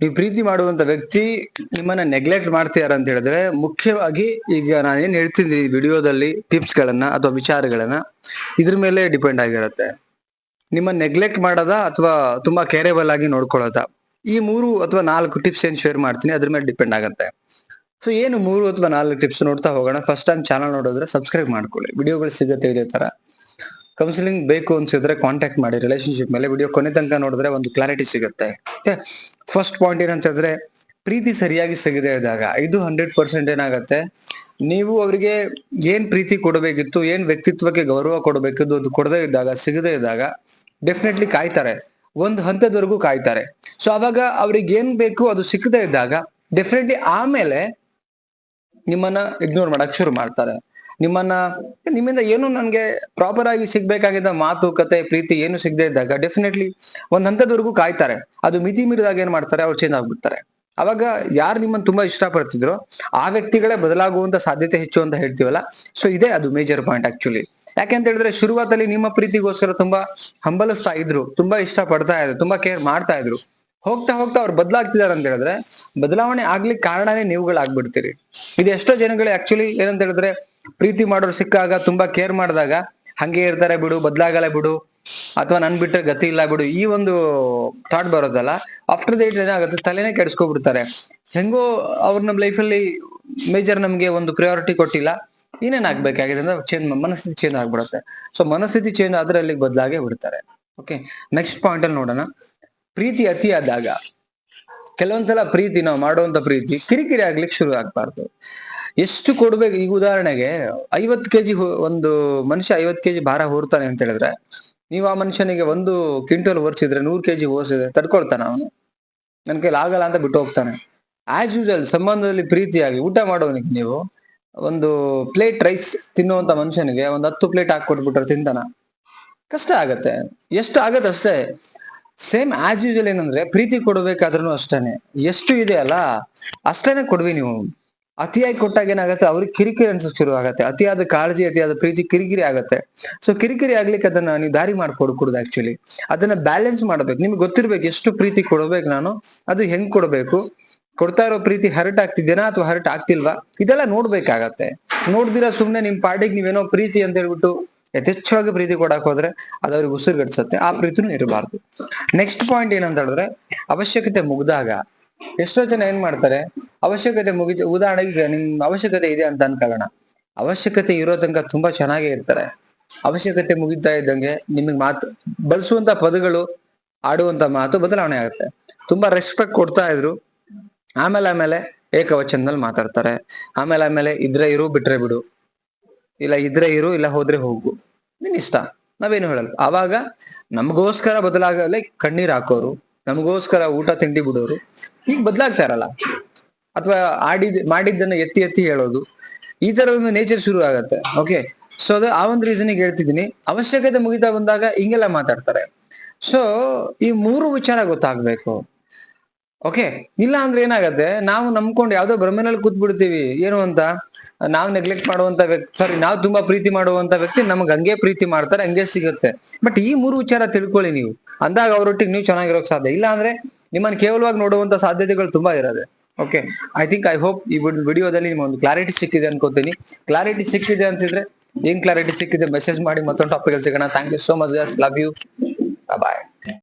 ನೀವು ಪ್ರೀತಿ ಮಾಡುವಂತ ವ್ಯಕ್ತಿ ನಿಮ್ಮನ್ನ ನೆಗ್ಲೆಕ್ಟ್ ಮಾಡ್ತೀಯಾರ ಅಂತ ಹೇಳಿದ್ರೆ ಮುಖ್ಯವಾಗಿ ಈಗ ನಾನು ಏನ್ ಹೇಳ್ತಿದ್ದೀನಿ ವಿಡಿಯೋದಲ್ಲಿ ಟಿಪ್ಸ್ ಗಳನ್ನ ಅಥವಾ ವಿಚಾರಗಳನ್ನ ಇದ್ರ ಮೇಲೆ ಡಿಪೆಂಡ್ ಆಗಿರುತ್ತೆ. ನಿಮ್ಮ ನೆಗ್ಲೆಕ್ಟ್ ಮಾಡೋದ ಅಥವಾ ತುಂಬಾ ಕೇರೇಬಲ್ ಆಗಿ ನೋಡ್ಕೊಳ್ಳೋದಾ ಈ ಮೂರು ಅಥವಾ ನಾಲ್ಕು ಟಿಪ್ಸ್ ಏನ್ ಶೇರ್ ಮಾಡ್ತೀನಿ ಅದ್ರ ಮೇಲೆ ಡಿಪೆಂಡ್ ಆಗುತ್ತೆ. ಸೊ ಏನು ಮೂರು ಅಥವಾ ನಾಲ್ಕು ಟಿಪ್ಸ್ ನೋಡ್ತಾ ಹೋಗೋಣ. ಫಸ್ಟ್ ಟೈಮ್ ಚಾನಲ್ ನೋಡಿದ್ರೆ ಸಬ್ಸ್ಕ್ರೈಬ್ ಮಾಡ್ಕೊಳ್ಳಿ. ವಿಡಿಯೋಗಳು ಸಿಗುತ್ತೆ ಇದೇ ತರ. ಕೌನ್ಸಿಲಿಂಗ್ ಬೇಕು ಅನ್ಸಿದ್ರೆ ಕಾಂಟ್ಯಾಕ್ಟ್ ಮಾಡಿ ರಿಲೇಶನ್ಶಿಪ್ ಮೇಲೆ ವಿಡಿಯೋ ಕೊನೆ ತನಕ ನೋಡಿದ್ರೆ ಒಂದು ಕ್ಲಾರಿಟಿ ಸಿಗುತ್ತೆ. ಫಸ್ಟ್ ಪಾಯಿಂಟ್ ಏನಂತ ಹೇಳಿದ್ರೆ ಪ್ರೀತಿ ಸರಿಯಾಗಿ ಸಿಗದೆ ಇದ್ದಾಗ ಇದು ಹಂಡ್ರೆಡ್ ಪರ್ಸೆಂಟ್ ಏನಾಗುತ್ತೆ? ನೀವು ಅವರಿಗೆ ಏನ್ ಪ್ರೀತಿ ಕೊಡಬೇಕಿತ್ತು, ಏನ್ ವ್ಯಕ್ತಿತ್ವಕ್ಕೆ ಗೌರವ ಕೊಡಬೇಕಿದ್ದು ಅದು ಕೊಡದೇ ಇದ್ದಾಗ, ಸಿಗದೇ ಇದ್ದಾಗ ಡೆಫಿನೆಟ್ಲಿ ಕಾಯ್ತಾರೆ. ಒಂದು ಹಂತದವರೆಗೂ ಕಾಯ್ತಾರೆ. ಸೊ ಅವಾಗ ಅವ್ರಿಗೆ ಏನ್ ಬೇಕು ಅದು ಸಿಕ್ಕದೇ ಇದ್ದಾಗ ಡೆಫಿನೆಟ್ಲಿ ಆಮೇಲೆ ನಿಮ್ಮನ್ನ ಇಗ್ನೋರ್ ಮಾಡಕ್ ಶುರು ಮಾಡ್ತಾರೆ. ನಿಮ್ಮನ್ನ, ನಿಮ್ಮಿಂದ ಏನು ನನ್ಗೆ ಪ್ರಾಪರ್ ಆಗಿ ಸಿಗ್ಬೇಕಾಗಿದ್ದ ಮಾತುಕತೆ ಪ್ರೀತಿ ಏನು ಸಿಗದೆ ಇದ್ದಾಗ ಡೆಫಿನೆಟ್ಲಿ ಒಂದ್ ಹಂತದವರೆಗೂ ಕಾಯ್ತಾರೆ. ಅದು ಮಿತಿ ಮೀರಿದಾಗ ಏನ್ ಮಾಡ್ತಾರೆ, ಅವ್ರು ಚೇಂಜ್ ಆಗ್ಬಿಡ್ತಾರೆ. ಅವಾಗ ಯಾರು ನಿಮ್ಮನ್ನ ತುಂಬಾ ಇಷ್ಟಪಡ್ತಿದ್ರು ಆ ವ್ಯಕ್ತಿಗಳೇ ಬದಲಾಗುವಂತ ಸಾಧ್ಯತೆ ಹೆಚ್ಚು ಅಂತ ಹೇಳ್ತೀವಲ್ಲ? ಸೊ ಇದೇ ಅದು ಮೇಜರ್ ಪಾಯಿಂಟ್ ಆಕ್ಚುಲಿ ಯಾಕೆಂತ ಹೇಳಿದ್ರೆ ಶುರುವಾತಲ್ಲಿ ನಿಮ್ಮ ಪ್ರೀತಿಗೋಸ್ಕರ ತುಂಬಾ ಹಂಬಲಿಸ್ತಾ ಇದ್ರು, ತುಂಬಾ ಇಷ್ಟ ಪಡ್ತಾ ಇದ್ರು, ತುಂಬಾ ಕೇರ್ ಮಾಡ್ತಾ ಇದ್ರು. ಹೋಗ್ತಾ ಹೋಗ್ತಾ ಅವ್ರು ಬದಲಾಗ್ತಿದಾರೆ ಅಂತ ಹೇಳಿದ್ರೆ ಬದಲಾವಣೆ ಆಗ್ಲಿಕ್ಕೆ ಕಾರಣನೇ ನೀವುಗಳಾಗ್ಬಿಡ್ತೀರಿ. ಇದು ಎಷ್ಟೋ ಜನಗಳು ಆಕ್ಚುಲಿ ಏನಂತ ಹೇಳಿದ್ರೆ ಪ್ರೀತಿ ಮಾಡೋರು ಸಿಕ್ಕಾಗ ತುಂಬಾ ಕೇರ್ ಮಾಡಿದಾಗ, ಹಂಗೆ ಇರ್ತಾರೆ ಬಿಡು, ಬದಲಾಗಲ್ಲ ಬಿಡು, ಅಥವಾ ನನ್ ಬಿಟ್ಟರೆ ಗತಿ ಇಲ್ಲ ಬಿಡು, ಈ ಒಂದು ಥಾಟ್ ಬರೋದಲ್ಲ ಆಫ್ಟರ್ ದಟ್ ಏನಾಗುತ್ತೆ ತಲೆನೇ ಕೆಡಿಸ್ಕೊಬಿಡ್ತಾರೆ. ಹೆಂಗೋ ಅವ್ರ ನಮ್ಮ ಲೈಫಲ್ಲಿ ಮೇಜರ್ ನಮ್ಗೆ ಒಂದು ಪ್ರಿಯಾರಿಟಿ ಕೊಟ್ಟಿಲ್ಲ, ಏನೇನ್ ಆಗ್ಬೇಕಾಗಿದೆ ಅಂದ್ರೆ ಚೇಂಜ್ ಮನಸ್ಥಿತಿ ಚೇಂಜ್ ಆಗ್ಬಿಡುತ್ತೆ. ಸೊ ಮನಸ್ಥಿತಿ ಚೇಂಜ್ ಆದ್ರೆ ಅಲ್ಲಿಗೆ ಬದಲಾಗೇ ಬಿಡ್ತಾರೆ. ಓಕೆ ನೆಕ್ಸ್ಟ್ ಪಾಯಿಂಟ್ ಅಲ್ಲಿ ನೋಡೋಣ. ಪ್ರೀತಿ ಅತಿ ಆದಾಗ, ಕೆಲವೊಂದ್ಸಲ ಪ್ರೀತಿ, ನಾವು ಮಾಡುವಂತ ಪ್ರೀತಿ ಕಿರಿಕಿರಿ ಆಗ್ಲಿಕ್ಕೆ ಶುರು ಆಗ್ಬಾರ್ದು. ಎಷ್ಟು ಕೊಡ್ಬೇಕು? ಈಗ ಉದಾಹರಣೆಗೆ ಐವತ್ ಕೆಜಿ ಒಂದು ಮನುಷ್ಯ ಐವತ್ ಕೆಜಿ ಭಾರ ಹೊರ್ತಾನೆ ಅಂತ ಹೇಳಿದ್ರೆ, ನೀವು ಆ ಮನುಷ್ಯನಿಗೆ ಒಂದು ಕ್ವಿಂಟಲ್ ಹೊರ್ಸಿದ್ರೆ ನೂರ್ ಕೆಜಿ ಓರ್ಸಿದ್ರೆ ತಡ್ಕೊಳ್ತಾನ ಅವನು. ನನ್ ಕೈಲಿ ಆಗಲ್ಲ ಅಂತ ಬಿಟ್ಟು ಹೋಗ್ತಾನೆ. ಆಸ್ ಯೂಸಲ್ ಸಂಬಂಧದಲ್ಲಿ ಪ್ರೀತಿಯಾಗಿ ಊಟ ಮಾಡೋನಿಗೆ ನೀವು ಒಂದು ಪ್ಲೇಟ್ ರೈಸ್ ತಿನ್ನುವಂತ ಮನುಷ್ಯನಿಗೆ ಒಂದು ಹತ್ತು ಪ್ಲೇಟ್ ಹಾಕೊಟ್ಬಿಟ್ರೆ ತಿಂತಾನ. ಕಷ್ಟ ಆಗತ್ತೆ. ಎಷ್ಟು ಆಗತ್ತೆ ಅಷ್ಟೇ. ಸೇಮ್ ಆಸ್ ಯೂಸಲ್ ಏನಂದ್ರೆ, ಪ್ರೀತಿ ಕೊಡ್ಬೇಕಾದ್ರೂ ಅಷ್ಟೇನೆ. ಎಷ್ಟು ಇದೆ ಅಲ್ಲ, ಅಷ್ಟೇನೆ ಕೊಡ್ವಿ ನೀವು. ಅತಿಯಾಗಿ ಕೊಟ್ಟಾಗ ಏನಾಗುತ್ತೆ? ಅವ್ರಿಗೆ ಕಿರಿಕಿರಿ ಅನ್ಸಕ್ ಶುರು ಆಗುತ್ತೆ. ಅತಿಯಾದ ಕಾಳಜಿ, ಅತಿಯಾದ ಪ್ರೀತಿ ಕಿರಿಕಿರಿ ಆಗುತ್ತೆ. ಸೊ ಕಿರಿಕಿರಿ ಆಗ್ಲಿಕ್ಕೆ ಅದನ್ನ ನೀವು ದಾರಿ ಮಾಡ್ಕೊಡ್ಕೂಡುದು ಆಕ್ಚುಲಿ ಅದನ್ನ ಬ್ಯಾಲೆನ್ಸ್ ಮಾಡ್ಬೇಕು. ನಿಮ್ಗೆ ಗೊತ್ತಿರ್ಬೇಕು ಎಷ್ಟು ಪ್ರೀತಿ ಕೊಡ್ಬೇಕು ನಾನು, ಅದು ಹೆಂಗ್ ಕೊಡ್ಬೇಕು? ಕೊಡ್ತಾ ಇರೋ ಪ್ರೀತಿ ಹರ್ಟ್ ಆಗ್ತಿದ್ದೇನಾ ಅಥವಾ ಹರ್ಟ್ ಆಗ್ತಿಲ್ವಾ? ಇದೆಲ್ಲ ನೋಡ್ಬೇಕಾಗತ್ತೆ. ನೋಡ್ದಿರಾ ಸುಮ್ನೆ ನಿಮ್ ಪಾರ್ಟಿಗೆ ನೀವೇನೋ ಪ್ರೀತಿ ಅಂತ ಹೇಳ್ಬಿಟ್ಟು ಯಥೇಚ್ಛವಾಗಿ ಪ್ರೀತಿ ಕೊಡಕ್ ಹೋದ್ರೆ ಅದು ಅವ್ರಿಗೆ ಉಸಿರುಗಟ್ಸತ್ತೆ. ಆ ಪ್ರೀತಿನೂ ಇರಬಾರ್ದು. ನೆಕ್ಸ್ಟ್ ಪಾಯಿಂಟ್ ಏನಂತ ಹೇಳಿದ್ರೆ, ಅವಶ್ಯಕತೆ ಮುಗ್ದಾಗ ಎಷ್ಟೋ ಜನ ಏನ್ ಮಾಡ್ತಾರೆ? ಅವಶ್ಯಕತೆ ಮುಗಿದ, ಉದಾಹರಣೆಗೆ ನಿಮ್ ಅವಶ್ಯಕತೆ ಇದೆ ಅಂತ ಅನ್ಕೊಳ್ಳೋಣ. ಅವಶ್ಯಕತೆ ಇರೋ ತನಕ ತುಂಬಾ ಚೆನ್ನಾಗೇ ಇರ್ತಾರೆ. ಅವಶ್ಯಕತೆ ಮುಗಿತಾ ಇದ್ದಂಗೆ ನಿಮಗೆ ಮಾತು, ಬಳಸುವಂತ ಪದಗಳು ಆಡುವಂತ ಮಾತು ಬದಲಾವಣೆ ಆಗುತ್ತೆ. ತುಂಬಾ ರೆಸ್ಪೆಕ್ಟ್ ಕೊಡ್ತಾ ಇದ್ರು, ಆಮೇಲೆ ಆಮೇಲೆ ಏಕವಚನದಲ್ಲಿ ಮಾತಾಡ್ತಾರೆ. ಆಮೇಲೆ ಆಮೇಲೆ ಇದ್ರೆ ಇರು, ಬಿಟ್ರೆ ಬಿಡು. ಇಲ್ಲ ಇದ್ರೆ ಇರು, ಇಲ್ಲ ಹೋದ್ರೆ ಹೋಗು. ನಿನ್ ಇಷ್ಟ. ನಾವೇನು ಹೇಳಲ್ಲ. ಆವಾಗ ನಮಗೋಸ್ಕರ ಬದಲಾಗಲೇ ಕಣ್ಣೀರ್ ಹಾಕೋರು. ನಮಗೋಸ್ಕರ ಊಟ ತಿಂಡಿ ಬಿಡೋರು. ಈಗ ಬದಲಾಗ್ತಾ ಇರಲ್ಲ. ಅಥವಾ ಆಡಿದ, ಮಾಡಿದ್ದನ್ನ ಎತ್ತಿ ಎತ್ತಿ ಹೇಳೋದು, ಈ ತರ ಒಂದು ನೇಚರ್ ಶುರು ಆಗತ್ತೆ ಓಕೆ ಸೊ ಅದು ಆ ಒಂದು ರೀಸನಿಗೆ ಹೇಳ್ತಿದ್ದೀನಿ. ಅವಶ್ಯಕತೆ ಮುಗಿತಾ ಬಂದಾಗ ಹಿಂಗೆಲ್ಲ ಮಾತಾಡ್ತಾರೆ. ಸೊ ಈ ಮೂರು ವಿಚಾರ ಗೊತ್ತಾಗ್ಬೇಕು. ಓಕೆ ಇಲ್ಲ ಅಂದ್ರೆ ಏನಾಗತ್ತೆ? ನಾವು ನಂಬ್ಕೊಂಡು ಯಾವ್ದೋ ಭ್ರಮೆನಲ್ಲಿ ಕೂತ್ ಬಿಡ್ತೀವಿ ಏನು ಅಂತ? ನಾವು ನೆಗ್ಲೆಕ್ಟ್ ಮಾಡುವಂತ ವ್ಯಕ್ತಿ ಸಾರಿ ನಾವ್ ತುಂಬಾ ಪ್ರೀತಿ ಮಾಡುವಂತ ವ್ಯಕ್ತಿ ನಮ್ಗೆ ಹಂಗೆ ಪ್ರೀತಿ ಮಾಡ್ತಾರೆ, ಹಂಗೆ ಸಿಗುತ್ತೆ. ಬಟ್ ಈ ಮೂರು ವಿಚಾರ ತಿಳ್ಕೊಳ್ಳಿ ನೀವು. ಅಂದಾಗ ಅವರೊಟ್ಟಿಗೆ ನೀವು ಚೆನ್ನಾಗಿರೋಕ್ ಸಾಧ್ಯ ಇಲ್ಲ ಅಂದ್ರೆ ನಿಮ್ಮನ್ನ ಕೇವಲವಾಗಿ ನೋಡುವಂತ ಸಾಧ್ಯತೆಗಳು ತುಂಬಾ ಇರೋದೆ. Okay I think I hope ಈ ವಿಡಿಯೋದಲ್ಲಿ ನಿಮ್ಗೆ ಒಂದು ಕ್ಲಾರಿಟಿ ಸಿಕ್ಕಿದೆ ಅನ್ಕೋತೀನಿ. ಕ್ಲಾರಿಟಿ ಸಿಕ್ಕಿದೆ ಅಂತಿದ್ರೆ, ಏನ್ ಕ್ಲಾರಿಟಿ ಸಿಕ್ಕಿದೆ ಮೆಸೇಜ್ ಮಾಡಿ ಮತ್ತೊಂದು ಟಾಪಿಕ್ ಸಿಗೋಣ. Thank you so much love you bye